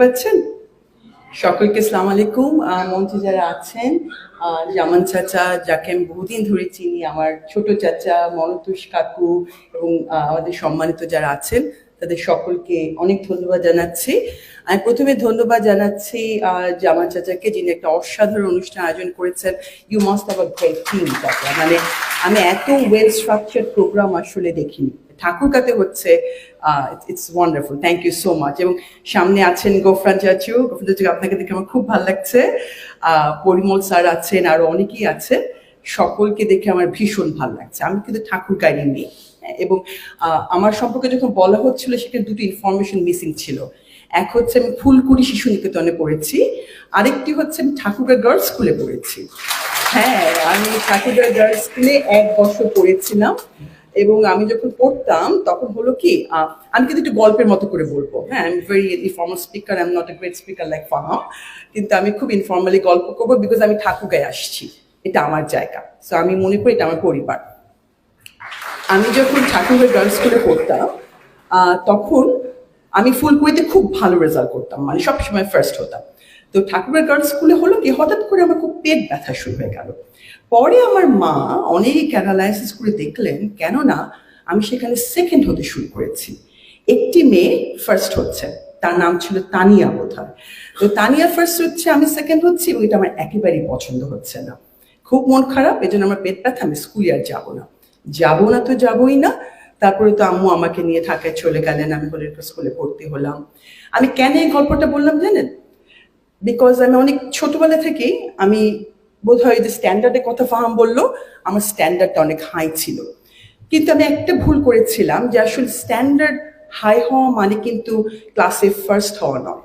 পাচ্ছেন? সকলকে সালাম আলাইকুম। মঞ্চে যারা আছেন জামান চাচা, যাকে আমি বহুদিন ধরে চিনি, আমার ছোট চাচা মনতুষ কাকু এবং আমাদের সম্মানিত যারা আছেন, তাদের সকলকে অনেক ধন্যবাদ জানাচ্ছি। আমি প্রথমে ধন্যবাদ জানাচ্ছি জামান চাচাকে, যিনি একটা অসাধারণ অনুষ্ঠান আয়োজন করেছেন you must have a great team মানে আমি এত ওয়েল স্ট্রাকচার প্রোগ্রাম আসলে দেখিনি। ঠাকুরকাতে হচ্ছে it's wonderful thank you so much এবং সামনে আছেন গোফরান চাচু। গোফরান চাচু আপনাকে দেখে আমার খুব ভালো লাগছে। পরিমল স্যার আছেন, আরও অনেকেই আছেন সকলকে দেখে আমার ভীষণ ভালো লাগছে। আমি কিন্তু ঠাকুর গাড়ি নেই এবং আমার সম্পর্কে যখন বলা হচ্ছিল, সেখানে দুটো ইনফরমেশন মিসিং ছিল। এক হচ্ছে আমি ফুলকুড়ি শিশু নিকেতনে পড়েছি। আরেকটি হচ্ছে আমি ঠাকুরগাঁ গার্লস স্কুলে পড়েছি। হ্যাঁ আমি ঠাকুরগাঁ গার্লস স্কুলে এক বছর পড়েছিলাম। এবং আমি যখন পড়তাম, তখন হলো কি আমি কিন্তু একটু গল্পের মতো করে বলব। হ্যাঁ I am very informal speaker I am not a great speaker like Faham কিন্তু আমি খুব ইনফর্মালি গল্প করব বিকজ আমি ঠাকুরগাঁয়ে আসছি। এটা আমার জায়গা। সো আমি মনে করি এটা আমার পরিবার। আমি যখন ঠাকুরের গার্লস স্কুলে পড়তাম তখন আমি ফুলকুড়িতে খুব ভালো রেজাল্ট করতাম। মানে সবসময় ফার্স্ট হতাম। তো ঠাকুরের গার্লস স্কুলে হলো কি? হঠাৎ করে আমার খুব পেট ব্যথা শুরু হয়ে গেল। পরে আমার মা অনেক অ্যানালাইসিস করে দেখলেন, কেননা আমি সেখানে সেকেন্ড হতে শুরু করেছি। একটি মেয়ে ফার্স্ট হচ্ছে, তার নাম ছিল তানিয়া বোধহয়। তো তানিয়া ফার্স্ট হচ্ছে, আমি সেকেন্ড হচ্ছি এবং এটা আমার একেবারেই পছন্দ হচ্ছে না। খুব মন খারাপ এই জন্য আমার পেট ব্যথা, আমি স্কুলে আর যাব না। যাব না তো যাবোই না। তারপরে তো আম্মু আমাকে নিয়ে ঢাকায় চলে গেলেন, আমি হলে স্কুলে ভর্তি হলাম। আমি কেন এই গল্পটা বললাম জানেন? বিকজ আমি অনেক ছোটবেলা থেকেই আমি বোধ হয় যে স্ট্যান্ডার্ডের কথা ফাহাম বলল, আমার স্ট্যান্ডার্ডটা অনেক হাই ছিল। কিন্তু আমি একটা ভুল করেছিলাম যে আসলে স্ট্যান্ডার্ড হাই হওয়া মানে কিন্তু ক্লাসে ফার্স্ট হওয়া নয়।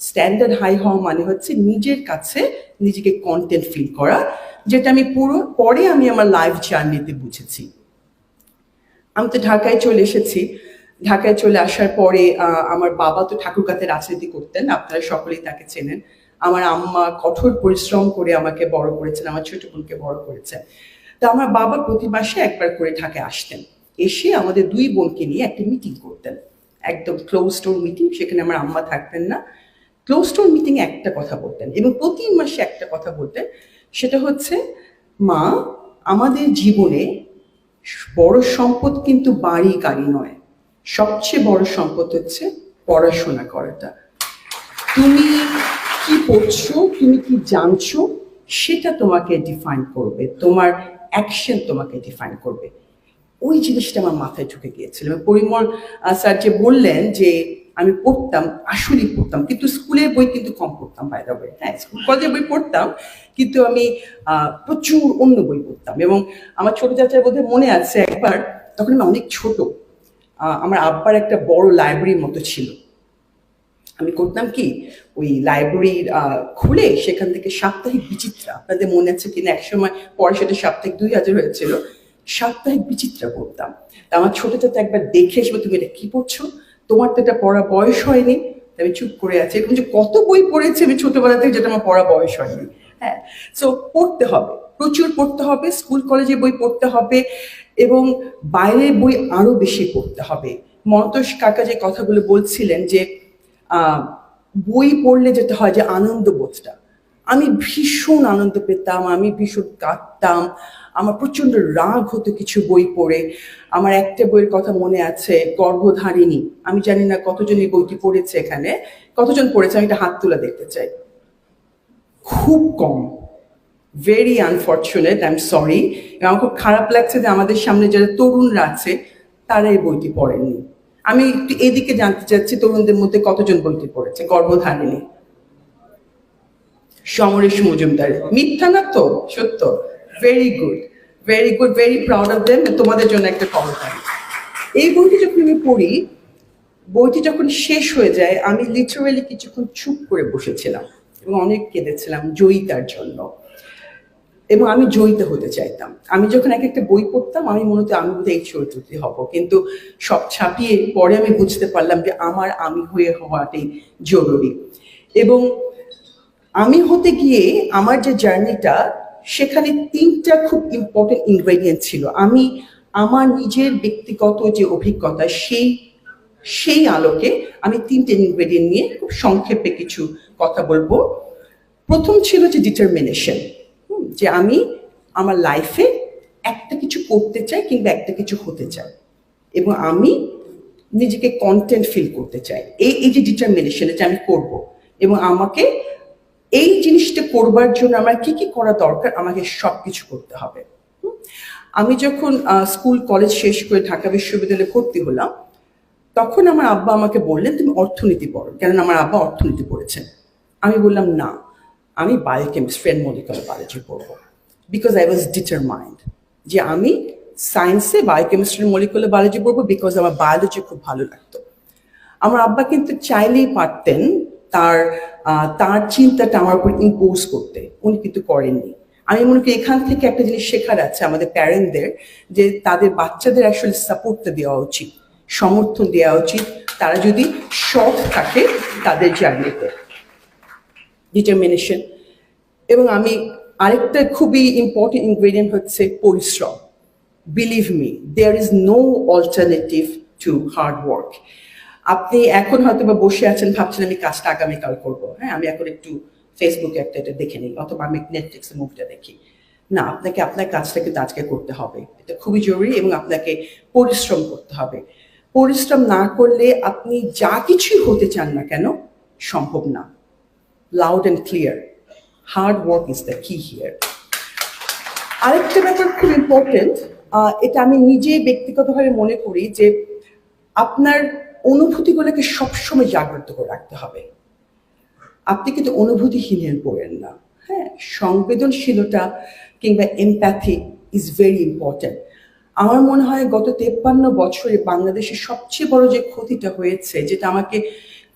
স্ট্যান্ডার্ড হাই হওয়া মানে হচ্ছে নিজের কাছে নিজেকে কন্টেন্ট ফিল করা, যেটা আমি পুরো, পরে আমি আমার লাইফ জার্নিতে বুঝেছি। আমি তো ঢাকায় চলে এসেছি। ঢাকায় চলে আসার পরে আমার বাবা তো ঠাকুরকাতে রাজনীতি করতেন, আপনারা সকলেই তাকে চেনেন। আমার আম্মা কঠোর পরিশ্রম করে আমাকে বড় করেছেন, আমার ছোট বোনকে বড় করেছেন। তা আমার বাবা প্রতি মাসে একবার করে ঢাকায় আসতেন। এসে আমাদের দুই বোনকে নিয়ে একটা মিটিং করতেন। একদম ক্লোজ ডোর মিটিং সেখানে আমার আম্মা থাকতেন না। ক্লোজ ডোর মিটিং একটা কথা বলতেন এবং প্রতি মাসে একটা কথা বলতেন। সেটা হচ্ছে, মা, আমাদের জীবনে বড় সম্পদ কিন্তু বাড়ি গাড়ি নয়। সবচেয়ে বড় সম্পদ হচ্ছে পড়াশোনা করাটা। তুমি কি পড়ছো, তুমি কি জানছো, সেটা তোমাকে ডিফাইন করবে, তোমার অ্যাকশন তোমাকে ডিফাইন করবে। ওই জিনিসটা আমার মাথায় ঢুকে গিয়েছিল। পরিমল স্যার যে বললেন যে আমি পড়তাম, আসলেই পড়তাম, কিন্তু স্কুলের বই কিন্তু কম পড়তাম বাইরে বই হ্যাঁ স্কুল, কলেজের বই পড়তাম, কিন্তু আমি প্রচুর অন্য বই পড়তাম। এবং আমার ছোট চাচার বোধহয় মনে আছে একবার, তখন আমি অনেক ছোট আমার আব্বার একটা বড় লাইব্রেরির মতো ছিল। আমি করতাম কি, ওই লাইব্রেরির খুলে সেখান থেকে সাপ্তাহিক বিচিত্রা, আপনাদের মনে আছে কিনা? একসময় পরে সেটা সাপ্তাহিক দুই হাজার হয়েছিল। সাপ্তাহিক বিচিত্রা পড়তাম। তা আমার ছোট চাচা একবার দেখে এসে তুমি এটা কি পড়ছো? তোমার তো এটা পড়া বয়স হয়নি। আমি চুপ করে আছি। এরকম যে কত বই পড়েছি আমি ছোটবেলা থেকে, যেটা আমার পড়া বয়স হয়নি। হ্যাঁ সো পড়তে হবে। প্রচুর পড়তে হবে, স্কুল, কলেজে বই পড়তে হবে এবং বাইরের বই আরও বেশি পড়তে হবে। মন্তোষ কাকা যে কথাগুলো বলছিলেন যে বই পড়লে যেটা হয় যে আনন্দ বোধটা আমি ভীষণ আনন্দ পেতাম, আমি ভীষণ কাঁদতাম, আমার প্রচণ্ড রাগ হতো কিছু বই পড়ে। আমার একটা বইয়ের কথা মনে আছে, গর্ভধারিণী। আমি জানি না কতজন এই বইটি পড়েছে এখানে, কতজন পড়েছে, আমি একটা হাত তুলা দেখতে চাই। খুব কম। Very unfortunate I am sorry আমার খুব খারাপ লাগছে যে আমাদের সামনে যারা তরুণরা আছে তারা এই বইটি পড়েননি। আমি একটু এদিকে জানতে চাচ্ছি, তরুণদের মধ্যে কতজন বইটি পড়েছে? গর্ভধারিণী। সমরেশ মজুমদার। মিথ্যা না তো? সত্য। Very good very good very proud of them তোমাদের জন্য একটা কমপ্লিমেন্ট এই বইটি যখন আমি পড়ি, বইটি যখন শেষ হয়ে যায়, আমি লিটারালি কিছুক্ষণ চুপ করে বসেছিলাম এবং অনেক কেঁদেছিলাম জয়িতার জন্য। এবং আমি জয়িত হতে চাইতাম। আমি যখন এক একটা বই পড়তাম, আমি মনে হতো আমি বোধহয় এই চরিত্রটি হব। কিন্তু সব ছাপিয়ে পরে আমি বুঝতে পারলাম যে আমার আমি হয়ে হওয়াটাই জরুরি। এবং আমি হতে গিয়ে আমার যে জার্নিটা, সেখানে তিনটা খুব ইম্পর্টেন্ট ইনগ্রেডিয়েন্ট ছিল। আমি আমার নিজের ব্যক্তিগত যে অভিজ্ঞতা, সেই সেই আলোকে আমি তিনটে ইনগ্রেডিয়েন্ট নিয়ে খুব সংক্ষেপে কিছু কথা বলব। প্রথম ছিল যে ডিটারমিনেশন যে আমি আমার লাইফে একটা কিছু করতে চাই কিংবা একটা কিছু হতে চাই এবং আমি নিজেকে কন্টেন্ট ফিল করতে চাই। এই এই যে ডিটারমিনেশন যে আমি করব এবং আমাকে এই জিনিসটা করবার জন্য আমার কি কি করা দরকার আমাকে সব কিছু করতে হবে। আমি যখন স্কুল কলেজ শেষ করে ঢাকা বিশ্ববিদ্যালয়ে ভর্তি হলাম, তখন আমার আব্বা আমাকে বললেন, তুমি অর্থনীতি পড়ো। কেননা আমার আব্বা অর্থনীতি পড়েছেন। আমি বললাম, না। আমি বায়োকেমিস্ট্রি অ্যান্ড মলিকুলার বায়োলজি পড়ব। বিকজ আই ওয়াজ ডিটারমাইন্ড যে আমি সায়েন্সে বায়োকেমিস্ট্রি মলিকুলার বায়োলজি পড়ব বিকজ আমার বায়োলজি খুব ভালো লাগতো। আমার আব্বা কিন্তু চাইলেই পারতেন তার তার চিন্তাটা আমার উপর ইম্পোজ করতে। উনি কিন্তু করেননি। আমি মনে করি এখান থেকে একটা জিনিস শেখার আছে আমাদের প্যারেন্টদের যে তাদের বাচ্চাদের আসলে সাপোর্টটা দেওয়া উচিত, সমর্থন দেওয়া উচিত। তারা যদি সৎ থাকে তাদের জার্নিতে ডিটারমিনেশন এবং আমি আরেকটা খুবই ইম্পর্টেন্ট ইনগ্রেডিয়েন্ট হচ্ছে পরিশ্রম। Believe me there is no alternative to hard work আপনি এখন হয়তো বা বসে আছেন, ভাবছেন, আমি কাজটা আগামীকাল করব। হ্যাঁ আমি এখন একটু ফেসবুকে একটা এটা দেখে নিই, অথবা আমি নেটফ্লিক্সে মুভিটা দেখি। না, আপনাকে আপনার কাজটা কিন্তু আজকে করতে হবে। এটা খুবই জরুরি এবং আপনাকে পরিশ্রম করতে হবে। পরিশ্রম না করলে আপনি যা কিছুই হতে চান না কেন, সম্ভব না। Loud and clear. Hard work is the key here. আরেকটা ব্যাপার খুব ইম্পর্টেন্ট এটা আমি নিজে ব্যক্তিগতভাবে মনে করি যে আপনার অনুভূতিগুলোকে সবসময় জাগ্রত করে রাখতে হবে আপনি কিন্তু অনুভূতিহীনের পড়েন না হ্যাঁ সংবেদনশীলতা কিংবা এমপ্যাথি ইজ ভেরি ইম্পর্ট্যান্ট আমার মনে হয় গত তেপ্পান্ন বছরে বাংলাদেশের সবচেয়ে বড় যে ক্ষতিটা হয়েছে, যেটা আমাকে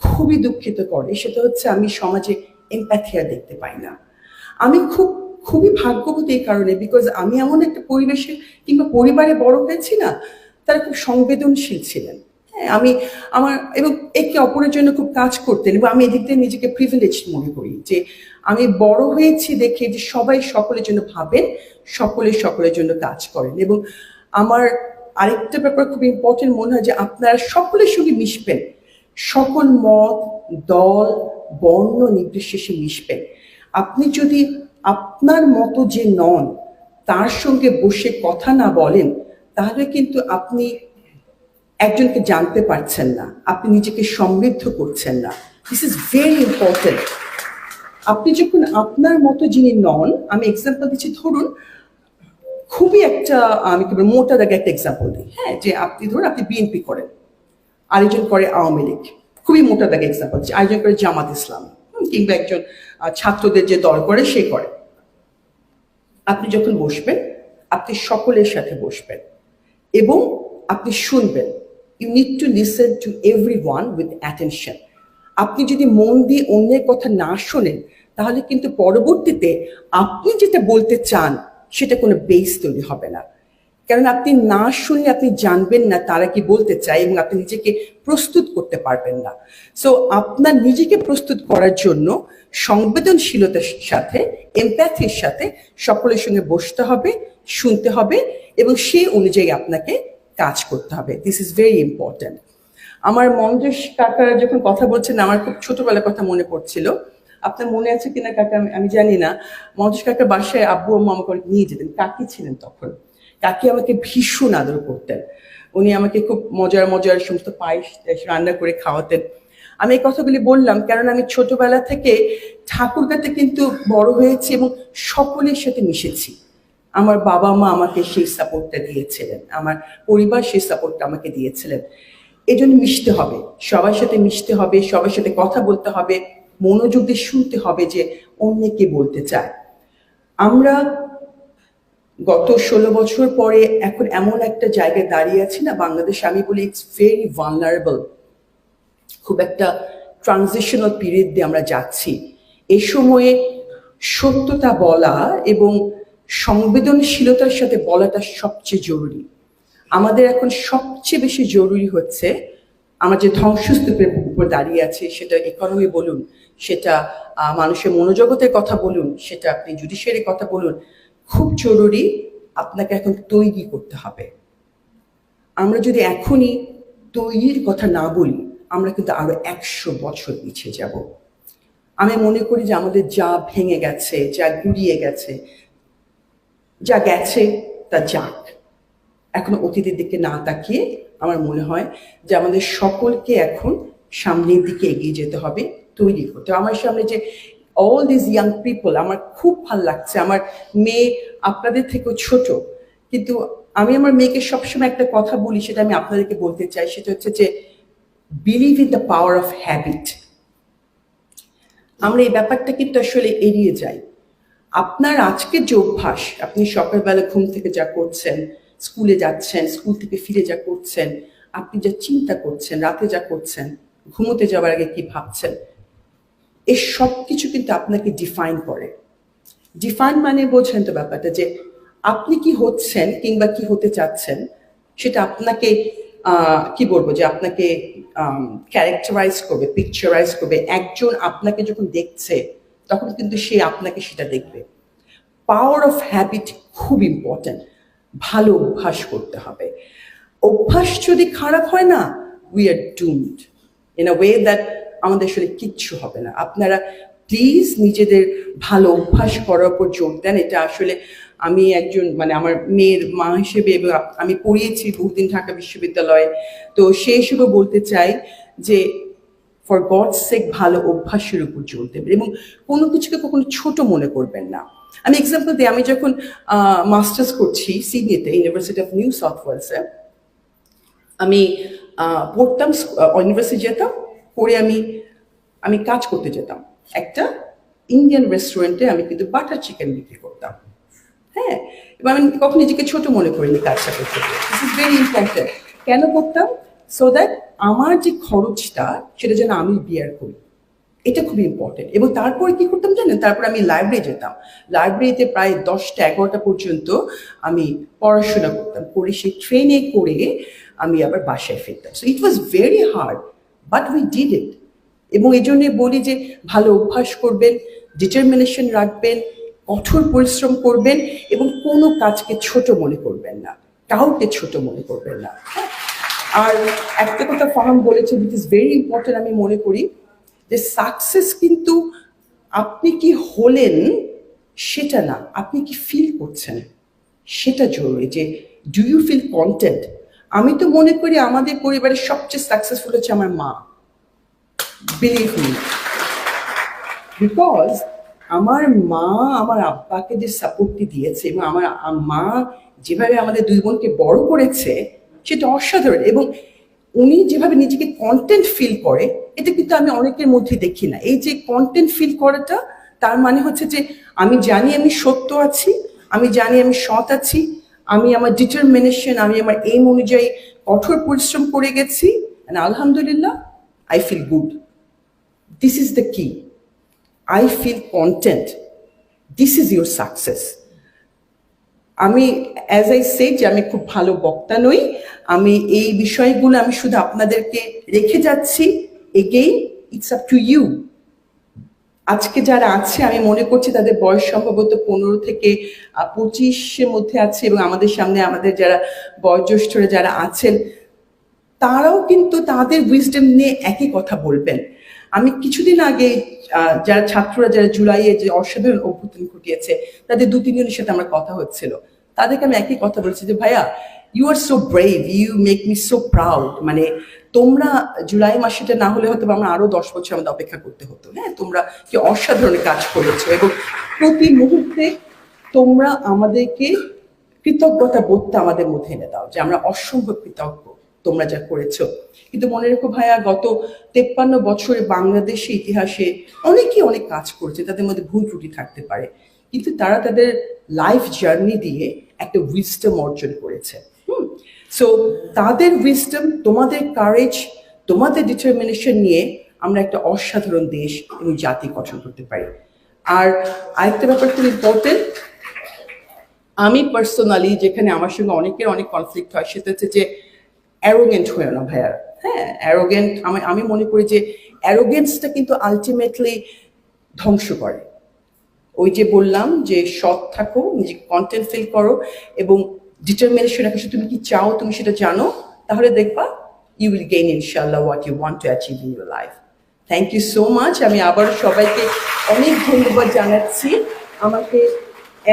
খুবই দুঃখিত করে, সেটা হচ্ছে আমি সমাজে এম্প্যাথিয়া দেখতে পাই না। আমি খুব, খুবই ভাগ্যবতী এই কারণে বিকজ আমি এমন একটা পরিবেশে কিংবা পরিবারে বড় হয়েছি না, তারা খুব সংবেদনশীল ছিলেন। হ্যাঁ আমি আমার, এবং একে অপরের জন্য খুব কাজ করতেন এবং আমি এদিক দিয়ে নিজেকে প্রিভিলেজ মনে করি যে আমি বড় হয়েছি দেখে যে সবাই সকলের জন্য ভাবেন, সকলে সকলের জন্য কাজ করেন। এবং আমার আরেকটা ব্যাপার খুব ইম্পর্টেন্ট মনে হয় যে আপনারা সকলের সঙ্গে মিশবেন। সকল মত দল বর্ণ নির্বিশেষে মিশবেন আপনি যদি আপনার মতো যে নন তার সঙ্গে বসে কথা না বলেন তাহলে কিন্তু আপনি একজনকে জানতে পারছেন না। আপনি নিজেকে সমৃদ্ধ করছেন না। দিস ইজ ভেরি ইম্পর্টেন্ট আপনি যখন আপনার মতো যিনি নন আমি এক্সাম্পল দিচ্ছি ধরুন খুবই একটা আমি কি বলব, মোটা দাগে একটা এক্সাম্পল দিই। হ্যাঁ যে আপনি ধরুন আপনি বিএনপি করেন। আরেকজন করে আওয়ামী লীগ। খুবই মোটা দাগে এক্সাম্পল আরেকজন করে জামাত ইসলাম কিংবা একজন ছাত্রদের যে দল করে, সে করে। আপনি যখন বসবেন, আপনি সকলের সাথে বসবেন এবং আপনি শুনবেন you need to listen to everyone with attention আপনি যদি মন দিয়ে অন্যের কথা না শোনেন, তাহলে কিন্তু পরবর্তীতে আপনি যেটা বলতে চান, সেটা কোনো বেস তৈরি হবে না। কারণ আপনি না শুনলে আপনি জানবেন না তারা কি বলতে চায় এবং আপনি নিজেকে প্রস্তুত করতে পারবেন না। সো আপনার নিজেকে প্রস্তুত করার জন্য সংবেদনশীলতার সাথে এমপ্যাথির সাথে সকলের সঙ্গে বসতে হবে, শুনতে হবে এবং সেই অনুযায়ী আপনাকে কাজ করতে হবে। দিস ইজ ভেরি ইম্পর্ট্যান্ট আমার মঞ্জুস কাকা যখন কথা বলছেন, আমার খুব ছোটবেলার কথা মনে পড়ছিল। আপনার মনে আছে কিনা কাকা? আমি- জানি না। মঞ্জুস কাকার বাসায় আব্বু আম্মু আমাকে নিয়ে যেতেন। কাকি ছিলেন তখন। কাকি আমাকে ভীষণ আদর করতেন। উনি আমাকে খুব মজার মজার সমস্ত পায়েস রান্না করে খাওয়াতেন। আমি এই কথাগুলি বললাম কারণ আমি ছোটবেলা থেকে ঠাকুরগাতে কিন্তু বড় হয়েছি এবং সকলের সাথে মিশেছি। আমার বাবা মা আমাকে সেই সাপোর্টটা দিয়েছিলেন। আমার পরিবার সেই সাপোর্টটা আমাকে দিয়েছিলেন। এই জন্য মিশতে হবে। সবার সাথে মিশতে হবে, সবার সাথে কথা বলতে হবে, মনোযোগ দিয়ে শুনতে হবে যে অন্য কে বলতে চায়। আমরা গত ষোলো বছর পরে এখন এমন একটা জায়গায় দাঁড়িয়ে আছি না, বাংলাদেশ আমি বলি ইটস ভেরি ভালনারেবল খুব একটা ট্রানজিশনাল পিরিয়ড দিয়ে আমরা যাচ্ছি। এ সময়ে সত্যতা বলা এবং সংবেদনশীলতার সাথে বলাটা সবচেয়ে জরুরি। আমাদের এখন সবচেয়ে বেশি জরুরি হচ্ছে আমরা যে ধ্বংসস্তূপের উপর দাঁড়িয়ে আছে, সেটা ইকোনমি বলুন, সেটা মানুষের মনোজগতের কথা বলুন, সেটা আপনি জুডিশিয়ারির কথা বলুন খুব জরুরি আপনাকে এখন তৈরি করতে হবে। আমরা যদি এখনই তৈরির কথা না বলি, আমরা কিন্তু আরও একশো বছর পিছিয়ে যাব। আমি মনে করি যে আমাদের যা ভেঙে গেছে, যা গুড়িয়ে গেছে, যা গেছে তা যাক। এখন অতীতের দিকে না তাকিয়ে আমার মনে হয় যে আমাদের সকলকে এখন সামনের দিকে এগিয়ে যেতে হবে, তৈরি করতে। আমার সামনে যে অল দিস ইয়াং পিপল আমার খুব ভালো লাগছে। আমার মেয়ে আপনাদের থেকেও ছোট। কিন্তু আমি আমার মেয়েকে সবসময় একটা কথা বলি, সেটা আমি আপনাদেরকে বলতে চাই। সেটা হচ্ছে যে believe in the power of habit আমরা এই ব্যাপারটা কিন্তু আসলে এড়িয়ে যাই। আপনার আজকে যে অভ্যাস, আপনি সকালবেলা ঘুম থেকে যা করছেন স্কুলে যাচ্ছেন স্কুল থেকে ফিরে যা করছেন, আপনি যা চিন্তা করছেন, রাতে যা করছেন, ঘুমোতে যাওয়ার আগে কি ভাবছেন এই সব কিছু কিন্তু আপনাকে ডিফাইন করে। ডিফাইন মানে বোঝেন তো ব্যাপারটা যে আপনি কি হচ্ছেন কিংবা কি হতে চাচ্ছেন, সেটা আপনাকে কি বলব যে আপনাকে ক্যারেক্টারাইজ করবে পিকচারাইজ করবে। একজন আপনাকে যখন দেখছে, তখন কিন্তু সে আপনাকে সেটা দেখবে। পাওয়ার অফ হ্যাবিট খুব ইম্পর্ট্যান্ট ভালো অভ্যাস করতে হবে। অভ্যাস যদি খারাপ হয় না we are doomed in a way that আমাদের আসলে কিচ্ছু হবে না। আপনারা প্লিজ নিজেদের ভালো অভ্যাস করার উপর জোর দেন। এটা আসলে আমি একজন মানে আমার মেয়ের মা হিসেবে এবং আমি পড়িয়েছি বহুদিন ঢাকা বিশ্ববিদ্যালয়ে। তো সেই হিসেবে বলতে চাই যে ফর গড সেক ভালো অভ্যাসের উপর জোর দেবেন এবং কোনো কিছুকে কখনো ছোট মনে করবেন না। আমি এক্সাম্পল দিই, আমি যখন মাস্টার্স করছি সিডনিতে ইউনিভার্সিটি অফ নিউ সাউথ ওয়েলসে আমি পড়তাম ইউনিভার্সিটি যেতাম পরে আমি আমি কাজ করতে যেতাম। একটা ইন্ডিয়ান রেস্টুরেন্টে আমি কিন্তু বাটার চিকেন বিক্রি করতাম। হ্যাঁ? এবং আমি কখনো নিজেকে ছোট মনে করিনি কাজটা করতে দিস ইজ ভেরি ইম্পর্টেন্ট কেন করতাম? সো দ্যাট আমার যে খরচটা, সেটা যেন আমি বিয়ার করি। এটা খুব ইম্পর্টেন্ট এবং তারপরে কি করতাম জানেন? তারপর আমি লাইব্রেরি যেতাম। লাইব্রেরিতে প্রায় দশটা এগারোটা পর্যন্ত আমি পড়াশোনা করতাম। করে সেই ট্রেনে করে আমি আবার বাসায় ফিরতাম। So it was very hard but we did it এবং এই জন্যে বলি যে ভালো অভ্যাস করবেন ডিটারমিনেশন রাখবেন, কঠোর পরিশ্রম করবেন এবং কোনো কাজকে ছোট মনে করবেন না, কাউকে ছোট মনে করবেন না? আর একটা কথা ফাহাম বলেছে উইচ ইজ ভেরি ইম্পর্টেন্ট আমি মনে করি, যে সাকসেস কিন্তু আপনি কি হলেন সেটা না, আপনি কি ফিল করছেন সেটা জরুরি যে ডু ইউ ফিল কন্টেন্ট আমি তো মনে করি আমাদের পরিবারের সবচেয়ে সাকসেসফুল হচ্ছে আমার মা। বিলিভ মি বিকজ আমার মা আমার আব্বাকে যে সাপোর্টটি দিয়েছে এবং আমার মা যেভাবে আমাদের দুই বোনকে বড় করেছে, সেটা অসাধারণ এবং উনি যেভাবে নিজেকে কন্টেন্ট ফিল করে, এটা কিন্তু আমি অনেকের মধ্যে দেখি না। এই যে কন্টেন্ট ফিল করাটা, তার মানে হচ্ছে যে আমি জানি আমি সত্য আছি, আমি জানি আমি সৎ আছি আমি আমার ডিটারমিনেশন আমি আমার এম অনুযায়ী কঠোর পরিশ্রম করে গেছি আলহামদুলিল্লাহ I feel good this is the key I feel content this is your success আমি অ্যাজ আই সে যে আমি খুব ভালো বক্তা নই। আমি এই বিষয়গুলো আমি শুধু আপনাদেরকে রেখে যাচ্ছি। Again it's up to you আজকে যারা আছে, আমি মনে করছি তাদের বয়স সম্ভবত পনেরো থেকে পঁচিশের মধ্যে আছে এবং আমাদের সামনে আমাদের যারা বয়োজ্যেষ্ঠরা যারা আছেন, তারাও কিন্তু তাদের উইজডম নিয়ে একই কথা বলবেন। আমি কিছুদিন আগে যারা ছাত্ররা যারা জুলাইয়ে যে অসাধারণ অভ্যুত্থান ঘটিয়েছে, তাদের দু তিনজনের সাথে আমার কথা হচ্ছিল। তাদেরকে আমি একই কথা বলছি যে, ভাইয়া you are so brave you make me so proud মানে তোমরা জুলাই মাসেটা না হলে হয়তো আমরা আরও দশ বছর আমাদের অপেক্ষা করতে হতো। হ্যাঁ তোমরা কি অসাধারণ কাজ করেছ এবং প্রতি মুহূর্তে তোমরা আমাদেরকে কৃতজ্ঞতা বোধটা আমাদের মধ্যে এনে দাও যে আমরা অসম্ভব কৃতজ্ঞ তোমরা যা করেছ। কিন্তু মনে রেখো ভাইয়া, গত তেপ্পান্ন বছরে বাংলাদেশে ইতিহাসে অনেকেই অনেক কাজ করেছে, তাদের মধ্যে ভুল ত্রুটি থাকতে পারে। কিন্তু তারা তাদের লাইফ জার্নি দিয়ে একটা উইজডম অর্জন করেছে। সো তাদের উইজডম তোমাদের কারেজ তোমাদের ডিটারমিনেশন নিয়ে আমরা একটা অসাধারণ দেশ এবং জাতি গঠন করতে পারি। আর আরেকটা ব্যাপার খুব ইম্পর্টেন্ট আমি পার্সোনালি যেখানে আমার সঙ্গে অনেকের অনেক কনফ্লিক্ট হয়, সেটা হচ্ছে যে অ্যারোগেন্ট হয়ে না ভাইয়া। হ্যাঁ অ্যারোগেন্ট আমি আমি মনে করি যে অ্যারোগেন্সটা কিন্তু আলটিমেটলি ধ্বংস করে। ওই যে বললাম যে সৎ থাকো নিজে কন্টেন্ট ফিল করো এবং ডিটারমিনেশন রাখো তুমি কি চাও, তুমি সেটা জানো, তাহলে দেখবা you will gain inshallah what you want to achieve in your life. Thank you so much আমি আবার সবাইকে অনেক ধন্যবাদ জানাচ্ছি। আমাকে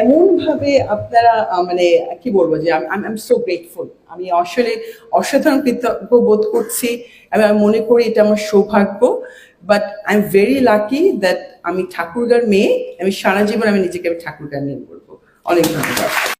এমনভাবে আপনারা মানে কি বলব যে আই এম সো গ্রেটফুল আমি আসলে অসাধারণ কৃতজ্ঞ বোধ করছি। আমি মনে করি এটা আমার সৌভাগ্য। But I am very lucky that আমি ঠাকুরগার মেয়ে, আমি সারা জীবন আমি নিজেকে আমি ঠাকুরগার নিয়ে বলব। অনেক ধন্যবাদ।